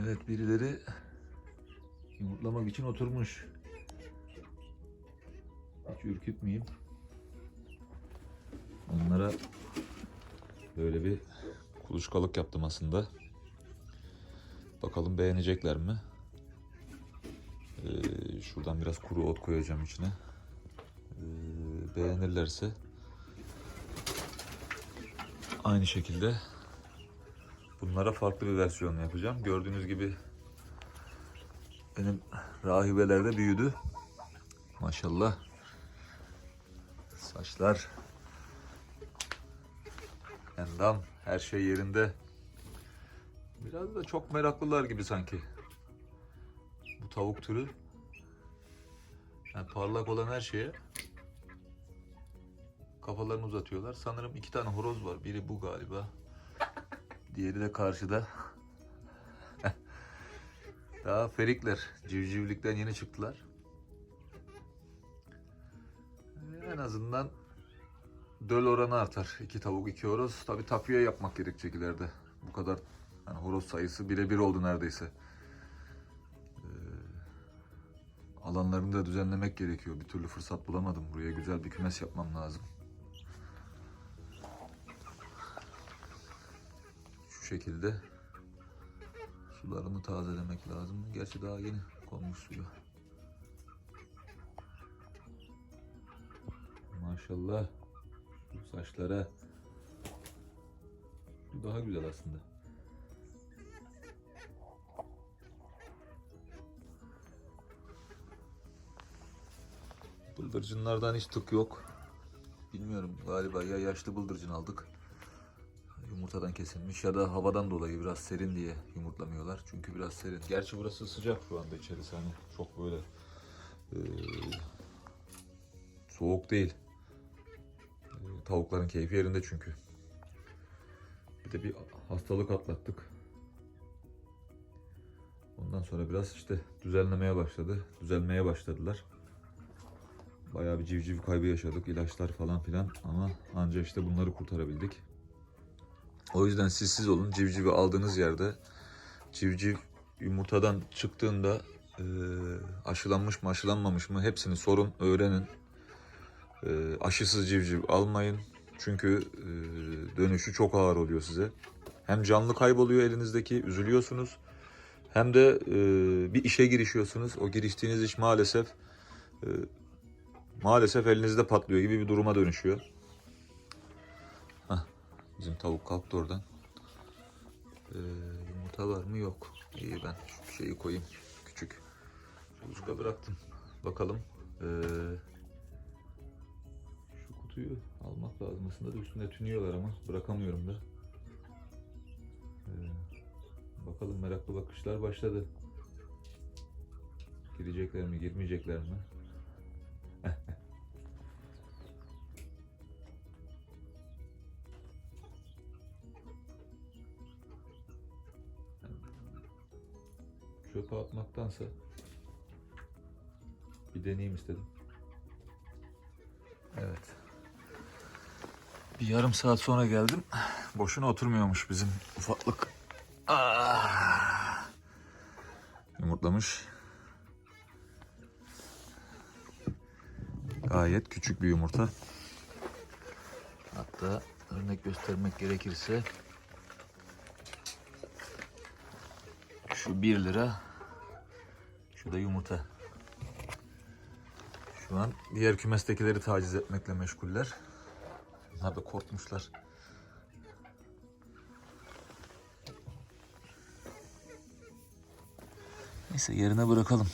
Evet birileri yumurtlamak için oturmuş. Hiç ürkütmeyeyim. Onlara böyle bir kuluçkalık yaptım aslında. Bakalım beğenecekler mi? Ee, şuradan biraz kuru ot koyacağım içine. Ee, beğenirlerse aynı şekilde bunlara farklı bir versiyon yapacağım. Gördüğünüz gibi benim rahibeler de büyüdü. Maşallah. Saçlar, endam, her şey yerinde. Biraz da çok meraklılar gibi sanki. Bu tavuk türü. Yani parlak olan her şeye kafalarını uzatıyorlar. Sanırım iki tane horoz var. Biri bu galiba. Diğeri de karşıda. Daha ferikler. Civcivlikten yeni çıktılar. En azından döl oranı artar. İki tavuk, iki horoz. Tabi takviye yapmak gerekecek ileride. Bu kadar yani horoz sayısı birebir oldu neredeyse. Ee, alanlarını da düzenlemek gerekiyor. Bir türlü fırsat bulamadım. Buraya güzel bir kümes yapmam lazım. Şekilde sularını tazelemek lazım. Gerçi daha yeni konmuş suya. Maşallah. Bu saçlara. Bu daha güzel aslında. Bıldırcınlardan hiç tık yok. Bilmiyorum galiba ya yaşlı bıldırcın aldık. Yumurtadan kesilmiş ya da havadan dolayı biraz serin diye yumurtlamıyorlar. Çünkü biraz serin. Gerçi burası sıcak şu anda içerisi hani çok böyle eee, soğuk değil. Eee, tavukların keyfi yerinde çünkü. Bir de bir hastalık atlattık. Ondan sonra biraz işte düzenlemeye başladı. Düzelmeye başladılar. Bayağı bir civciv kaybı yaşadık. ilaçlar falan filan ama anca işte bunları kurtarabildik. O yüzden siz olun. Civcivi aldığınız yerde civciv yumurtadan çıktığında e, aşılanmış mı aşılanmamış mı hepsini sorun, öğrenin. E, aşısız civciv almayın. Çünkü e, dönüşü çok ağır oluyor size. Hem canlı kayboluyor elinizdeki, üzülüyorsunuz. Hem de e, bir işe girişiyorsunuz. O giriştiğiniz iş maalesef e, maalesef elinizde patlıyor gibi bir duruma dönüşüyor. Bizim tavuk kalktı oradan. Ee, yumurta var mı? Yok. İyi ben şu şeyi koyayım. Küçük. Çocukla bıraktım. Bakalım. Ee, şu kutuyu almak lazım. Aslında da üstünde tünüyorlar ama bırakamıyorum da. Ee, bakalım meraklı bakışlar başladı. Girecekler mi, girmeyecekler mi? Çöpe atmaktansa bir deneyeyim istedim. Evet. Bir yarım saat sonra geldim. Boşuna oturmuyormuş bizim ufaklık. Ah! Yumurtlamış. Gayet küçük bir yumurta. Hatta örnek göstermek gerekirse Şu 1 lira. Şu da yumurta. Şu an diğer kümestekileri taciz etmekle meşguller. Bunlar da korkmuşlar. Neyse yerine bırakalım.